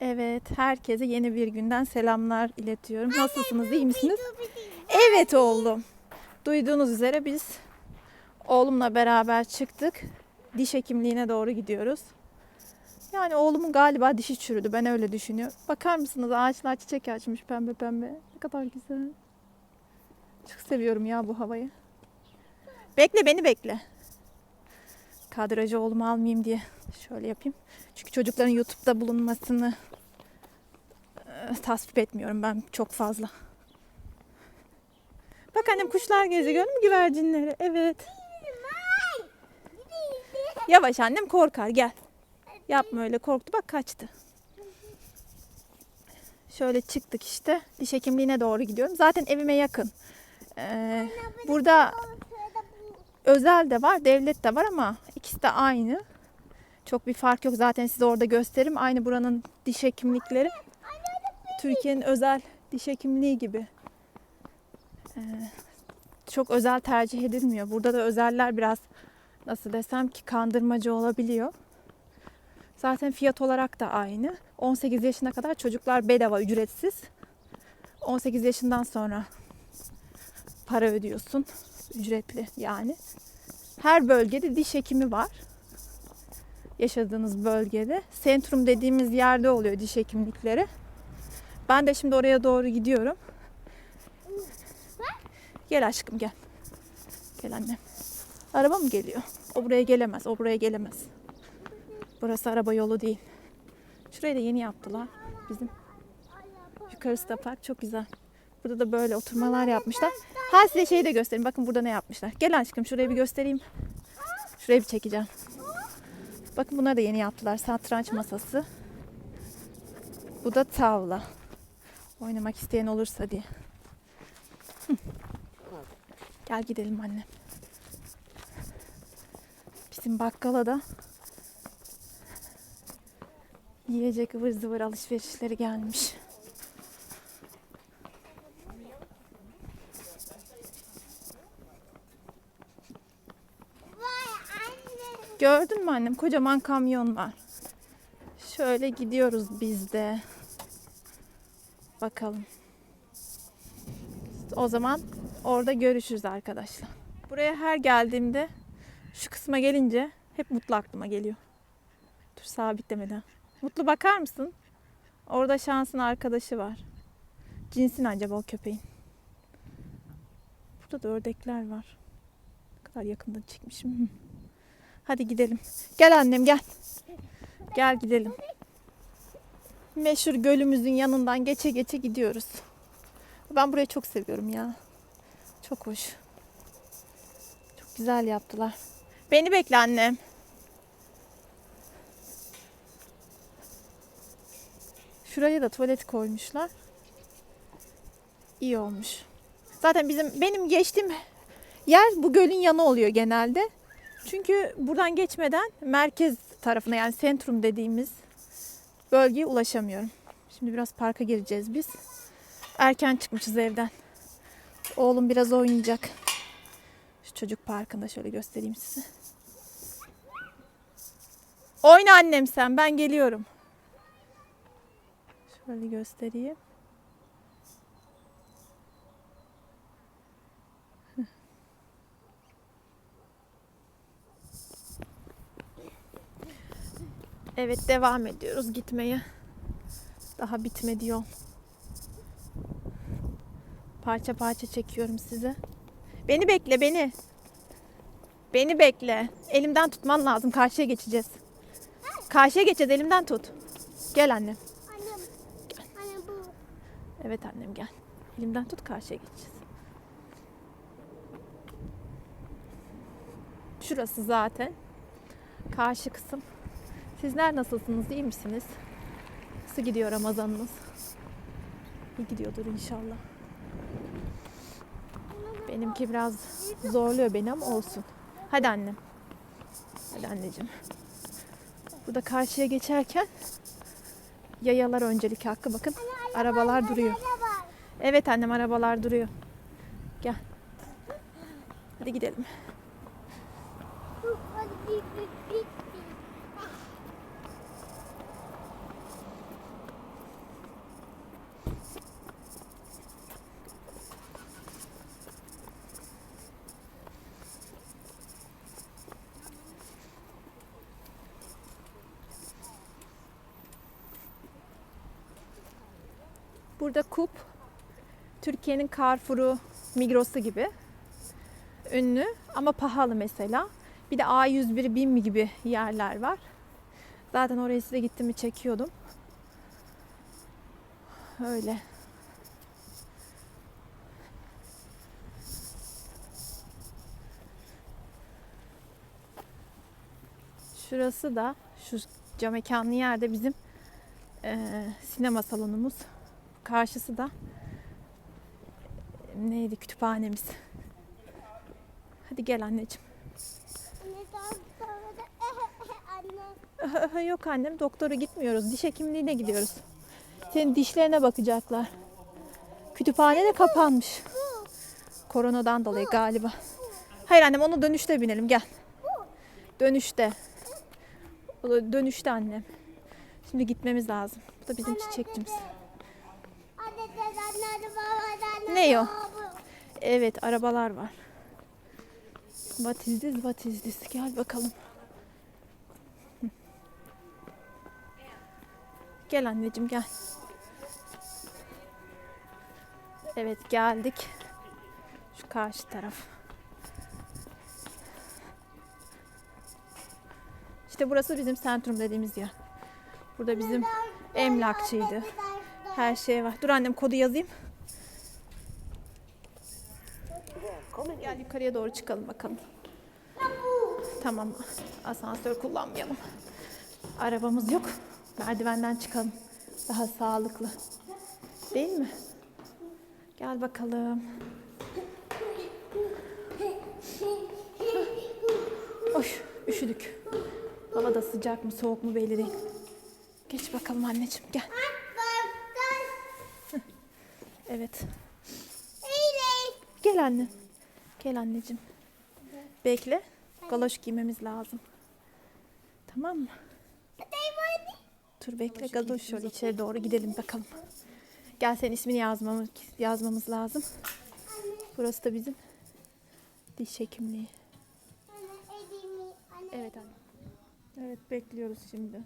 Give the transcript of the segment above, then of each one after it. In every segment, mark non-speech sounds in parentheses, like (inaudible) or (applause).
Evet, herkese yeni bir günden selamlar iletiyorum. Nasılsınız, iyi misiniz? Evet oğlum. Duyduğunuz üzere biz oğlumla beraber çıktık. Diş hekimliğine doğru gidiyoruz. Yani oğlumun galiba dişi çürüdü. Ben öyle düşünüyorum. Bakar mısınız ağaçlar çiçek açmış pembe pembe. Ne kadar güzel. Çok seviyorum ya bu havayı. Bekle beni bekle. Kadrajı oğlumu almayayım diye şöyle yapayım. Çünkü çocukların YouTube'da bulunmasını e, tasvip etmiyorum ben çok fazla. Bak annem kuşlar geziyor gördün mü güvercinleri? Evet. Yavaş annem korkar gel. Yapma öyle korktu bak kaçtı. Şöyle çıktık işte. Diş hekimliğine doğru gidiyorum. Zaten evime yakın. Ee, burada özel de var, devlet de var ama ikisi de aynı. Çok bir fark yok. Zaten size orada gösteririm. Aynı buranın diş hekimlikleri. Türkiye'nin özel diş hekimliği gibi. Ee, çok özel tercih edilmiyor. Burada da özeller biraz nasıl desem ki kandırmacı olabiliyor. Zaten fiyat olarak da aynı. 18 yaşına kadar çocuklar bedava ücretsiz. 18 yaşından sonra para ödüyorsun. Ücretli yani. Her bölgede diş hekimi var. Yaşadığınız bölgede. Sentrum dediğimiz yerde oluyor diş hekimlikleri. Ben de şimdi oraya doğru gidiyorum. Gel aşkım gel. Gel annem. Araba mı geliyor? O buraya gelemez. O buraya gelemez. Burası araba yolu değil. Şurayı da yeni yaptılar. Bizim yukarısı da park. Çok güzel. Burada da böyle oturmalar yapmışlar. Ha size şeyi de göstereyim. Bakın burada ne yapmışlar. Gel aşkım şurayı bir göstereyim. Şurayı bir çekeceğim. Bakın bunları da yeni yaptılar. Satranç masası. Bu da tavla. Oynamak isteyen olursa diye. Gel gidelim annem. Bizim bakkala da yiyecek ıvır zıvır alışverişleri gelmiş. Gördün mü annem? Kocaman kamyon var. Şöyle gidiyoruz biz de. Bakalım. O zaman orada görüşürüz arkadaşlar. Buraya her geldiğimde şu kısma gelince hep Mutlu aklıma geliyor. Dur sabitlemeden. Mutlu bakar mısın? Orada şansın arkadaşı var. Cinsin acaba o köpeğin? Burada da ördekler var. Ne kadar yakından çekmişim. Hadi gidelim. Gel annem gel. Gel gidelim. Meşhur gölümüzün yanından geçe geçe gidiyoruz. Ben burayı çok seviyorum ya. Çok hoş. Çok güzel yaptılar. Beni bekle annem. Şuraya da tuvalet koymuşlar. İyi olmuş. Zaten bizim benim geçtiğim yer bu gölün yanı oluyor genelde. Çünkü buradan geçmeden merkez tarafına yani sentrum dediğimiz bölgeye ulaşamıyorum. Şimdi biraz parka gireceğiz biz. Erken çıkmışız evden. Oğlum biraz oynayacak. Şu çocuk parkında şöyle göstereyim size. Oyna annem sen ben geliyorum. Şöyle göstereyim. Evet devam ediyoruz gitmeye. Daha bitmedi yol. Parça parça çekiyorum size. Beni bekle beni. Beni bekle. Elimden tutman lazım. Karşıya geçeceğiz. Karşıya geçeceğiz. Elimden tut. Gel annem. Annem. Anne bu. Evet annem gel. Elimden tut karşıya geçeceğiz. Şurası zaten. Karşı kısım. Sizler nasılsınız? İyi misiniz? Nasıl gidiyor Ramazanınız? İyi gidiyordur inşallah. Benimki biraz zorluyor beni ama olsun. Hadi annem. Hadi anneciğim. Burada karşıya geçerken yayalar öncelik hakkı. Bakın arabalar duruyor. Evet annem arabalar duruyor. Gel. Hadi gidelim. Hadi Burada Kup, Türkiye'nin Carrefour'u, Migros'u gibi ünlü ama pahalı mesela. Bir de A101, BİM gibi yerler var. Zaten oraya size gittim çekiyordum. Öyle. Şurası da şu cam mekanlı yerde bizim eee, sinema salonumuz. Karşısı da neydi kütüphanemiz. Hadi gel anneciğim. (laughs) Yok annem doktora gitmiyoruz. Diş hekimliğine gidiyoruz. Senin dişlerine bakacaklar. Kütüphane de kapanmış. Koronadan dolayı galiba. Hayır annem onu dönüşte binelim gel. Dönüşte. Dönüşte annem. Şimdi gitmemiz lazım. Bu da bizim çiçekçimiz. Ne o? Evet arabalar var. What is this? What is this? Gel bakalım. Gel anneciğim gel. Evet geldik. Şu karşı taraf. İşte burası bizim sentrum dediğimiz yer. Burada bizim emlakçıydı. Her şey var. Dur annem kodu yazayım. Gel yukarıya doğru çıkalım bakalım. Tamam. Asansör kullanmayalım. Arabamız yok. Merdivenden çıkalım. Daha sağlıklı. Değil mi? Gel bakalım. Oy, üşüdük. Hava da sıcak mı soğuk mu belli değil. Geç bakalım anneciğim gel. Evet. Gel anne. Gel anneciğim. Bekle. Galoş giymemiz lazım. Tamam mı? Dur bekle galoş şöyle içeri doğru gidelim bakalım. Gel senin ismini yazmamız, yazmamız lazım. Burası da bizim diş hekimliği. Evet anne. Evet bekliyoruz şimdi.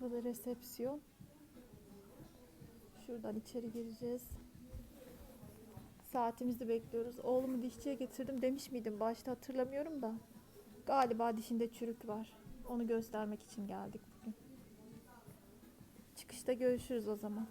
Burada resepsiyon. Şuradan içeri gireceğiz. Saatimizi bekliyoruz. Oğlumu dişçiye getirdim demiş miydim? Başta hatırlamıyorum da. Galiba dişinde çürük var. Onu göstermek için geldik bugün. Çıkışta görüşürüz o zaman.